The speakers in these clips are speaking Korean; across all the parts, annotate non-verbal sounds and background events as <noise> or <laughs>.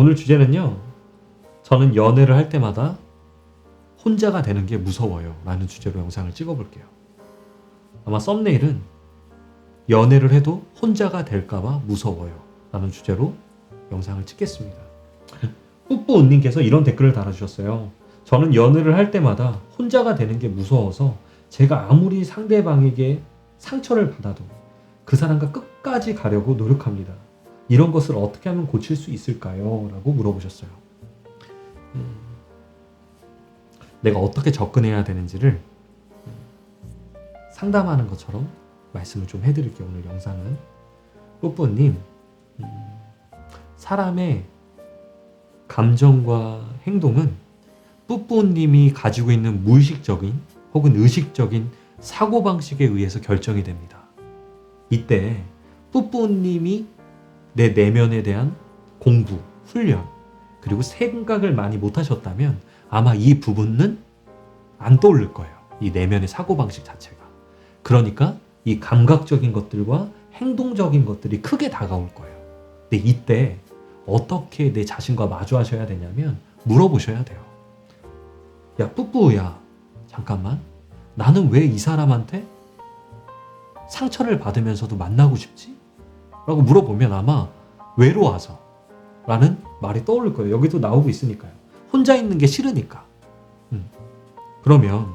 오늘 주제는요. 저는 연애를 할 때마다 혼자가 되는 게 무서워요. 라는 주제로 영상을 찍어볼게요. 아마 썸네일은 연애를 해도 혼자가 될까봐 무서워요. 라는 주제로 영상을 찍겠습니다. <laughs> 뿌뿌님께서 이런 댓글을 달아주셨어요. 저는 연애를 할 때마다 혼자가 되는 게 무서워서 제가 아무리 상대방에게 상처를 받아도 그 사람과 끝까지 가려고 노력합니다. 이런 것을 어떻게 하면 고칠 수 있을까요? 라고 물어보셨어요. 음, 내가 어떻게 접근해야 되는지를 음, 상담하는 것처럼 말씀을 좀 해드릴게요. 오늘 영상은. 뿌뿌님, 음, 사람의 감정과 행동은 뿌뿌님이 가지고 있는 무의식적인 혹은 의식적인 사고방식에 의해서 결정이 됩니다. 이때 뿌뿌님이 내 내면에 대한 공부, 훈련, 그리고 생각을 많이 못 하셨다면 아마 이 부분은 안 떠오를 거예요. 이 내면의 사고방식 자체가. 그러니까 이 감각적인 것들과 행동적인 것들이 크게 다가올 거예요. 근데 이때 어떻게 내 자신과 마주하셔야 되냐면 물어보셔야 돼요. 야, 뿌뿌야. 잠깐만. 나는 왜 이 사람한테 상처를 받으면서도 만나고 싶지? 라고 물어보면 아마 외로워서 라는 말이 떠오를 거예요. 여기도 나오고 있으니까요. 혼자 있는 게 싫으니까. 음. 그러면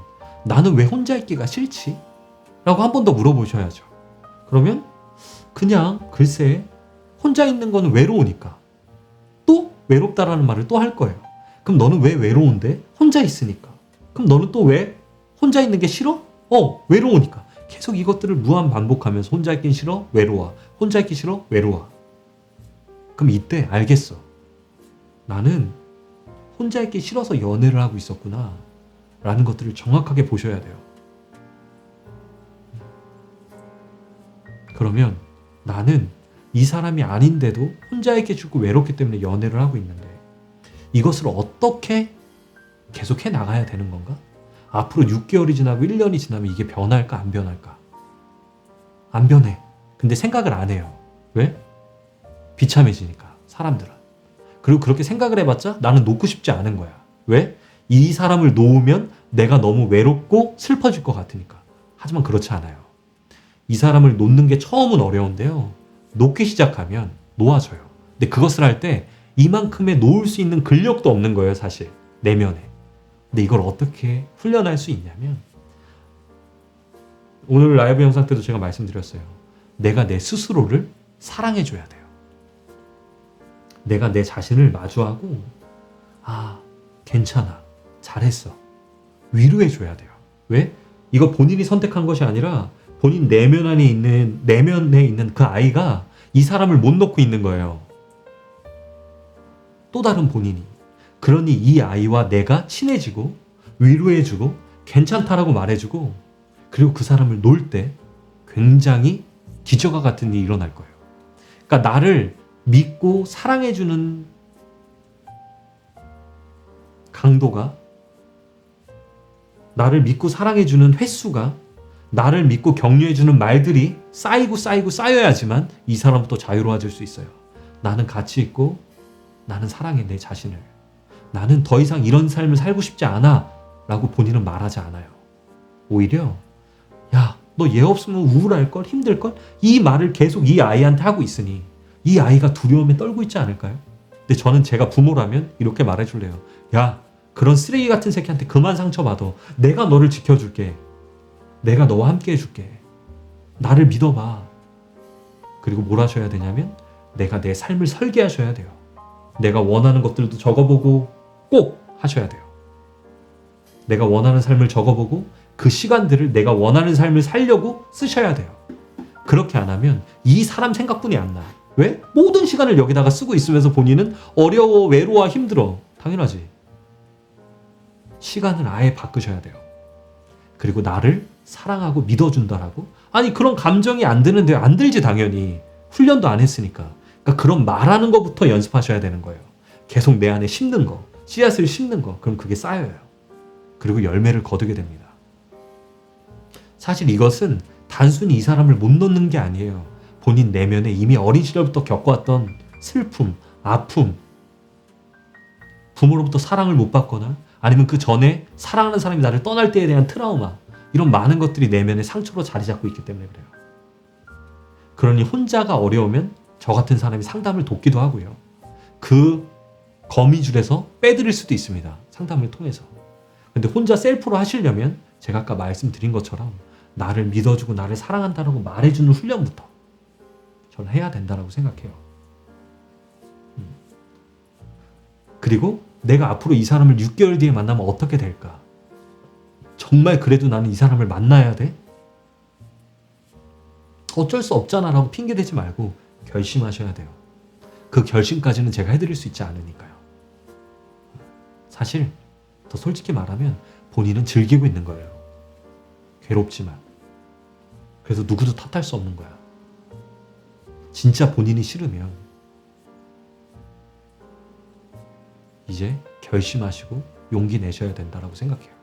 나는 왜 혼자 있기가 싫지? 라고 한 번 더 물어보셔야죠. 그러면 그냥 글쎄 혼자 있는 거는 외로우니까 또 외롭다라는 말을 또 할 거예요. 그럼 너는 왜 외로운데? 혼자 있으니까. 그럼 너는 또 왜 혼자 있는 게 싫어? 어, 외로우니까. 계속 이것들을 무한 반복하면서 혼자 있긴 싫어? 외로워. 혼자 있기 싫어? 외로워. 그럼 이때 알겠어. 나는 혼자 있기 싫어서 연애를 하고 있었구나. 라는 것들을 정확하게 보셔야 돼요. 그러면 나는 이 사람이 아닌데도 혼자 있기 싫고 외롭기 때문에 연애를 하고 있는데 이것을 어떻게 계속해 나가야 되는 건가? 앞으로 6개월이 지나고 1년이 지나면 이게 변할까 안 변할까? 안 변해. 근데 생각을 안 해요. 왜? 비참해지니까 사람들은. 그리고 그렇게 생각을 해봤자 나는 놓고 싶지 않은 거야. 왜? 이 사람을 놓으면 내가 너무 외롭고 슬퍼질 것 같으니까. 하지만 그렇지 않아요. 이 사람을 놓는 게 처음은 어려운데요. 놓기 시작하면 놓아져요. 근데 그것을 할 때 이만큼의 놓을 수 있는 근력도 없는 거예요, 사실. 내면에. 근데 이걸 어떻게 훈련할 수 있냐면 오늘 라이브 영상 때도 제가 말씀드렸어요. 내가 내 스스로를 사랑해 줘야 돼요. 내가 내 자신을 마주하고 아, 괜찮아. 잘했어. 위로해 줘야 돼요. 왜? 이거 본인이 선택한 것이 아니라 본인 내면 안에 있는 내면에 있는 그 아이가 이 사람을 못 놓고 있는 거예요. 또 다른 본인이. 그러니 이 아이와 내가 친해지고 위로해주고 괜찮다라고 말해주고 그리고 그 사람을 놓을 때 굉장히 기적과 같은 일이 일어날 거예요. 그러니까 나를 믿고 사랑해주는 강도가 나를 믿고 사랑해주는 횟수가 나를 믿고 격려해주는 말들이 쌓이고 쌓이고 쌓여야지만 이 사람은 또 자유로워질 수 있어요. 나는 가치 있고 나는 사랑해 내 자신을. 나는 더 이상 이런 삶을 살고 싶지 않아. 라고 본인은 말하지 않아요. 오히려, 야, 너 얘 없으면 우울할걸? 힘들걸? 이 말을 계속 이 아이한테 하고 있으니 이 아이가 두려움에 떨고 있지 않을까요? 근데 저는 제가 부모라면 이렇게 말해줄래요. 야, 그런 쓰레기 같은 새끼한테 그만 상처받아. 내가 너를 지켜줄게. 내가 너와 함께 해줄게. 나를 믿어봐. 그리고 뭘 하셔야 되냐면 내가 내 삶을 설계하셔야 돼요. 내가 원하는 것들도 적어보고 꼭 하셔야 돼요. 내가 원하는 삶을 적어보고 그 시간들을 내가 원하는 삶을 살려고 쓰셔야 돼요. 그렇게 안 하면 이 사람 생각뿐이 안 나. 왜? 모든 시간을 여기다가 쓰고 있으면서 본인은 어려워, 외로워, 힘들어. 당연하지. 시간을 아예 바꾸셔야 돼요. 그리고 나를 사랑하고 믿어준다라고? 아니 그런 감정이 안 드는데 안 들지 당연히 훈련도 안 했으니까 그러니까 그런 말하는 것부터 연습하셔야 되는 거예요. 계속 내 안에 심는 거 씨앗을 심는 거 그럼 그게 쌓여요. 그리고 열매를 거두게 됩니다. 사실 이것은 단순히 이 사람을 못 놓는 게 아니에요. 본인 내면에 이미 어린 시절부터 겪어왔던 슬픔, 아픔 부모로부터 사랑을 못 받거나 아니면 그 전에 사랑하는 사람이 나를 떠날 때에 대한 트라우마 이런 많은 것들이 내면의 상처로 자리 잡고 있기 때문에 그래요. 그러니 혼자가 어려우면 저 같은 사람이 상담을 돕기도 하고요. 그 거미줄에서 빼드릴 수도 있습니다. 상담을 통해서. 근데 혼자 셀프로 하시려면 제가 아까 말씀드린 것처럼 나를 믿어주고 나를 사랑한다라고 말해주는 훈련부터 저는 해야 된다라고 생각해요. 음. 그리고 내가 앞으로 이 사람을 6개월 뒤에 만나면 어떻게 될까? 정말 그래도 나는 이 사람을 만나야 돼? 어쩔 수 없잖아라고 핑계대지 말고 결심하셔야 돼요. 그 결심까지는 제가 해드릴 수 있지 않으니까요. 사실 더 솔직히 말하면 본인은 즐기고 있는 거예요. 괴롭지만. 그래서 누구도 탓할 수 없는 거야. 진짜 본인이 싫으면 이제 결심하시고 용기 내셔야 된다라고 생각해요.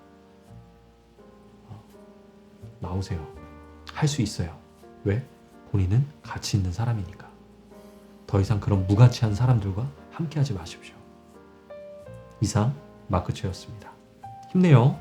어, 나오세요. 할 수 있어요. 왜? 본인은 가치 있는 사람이니까. 더 이상 그런 무가치한 사람들과 함께하지 마십시오. 이상 마크체였습니다. 힘내요.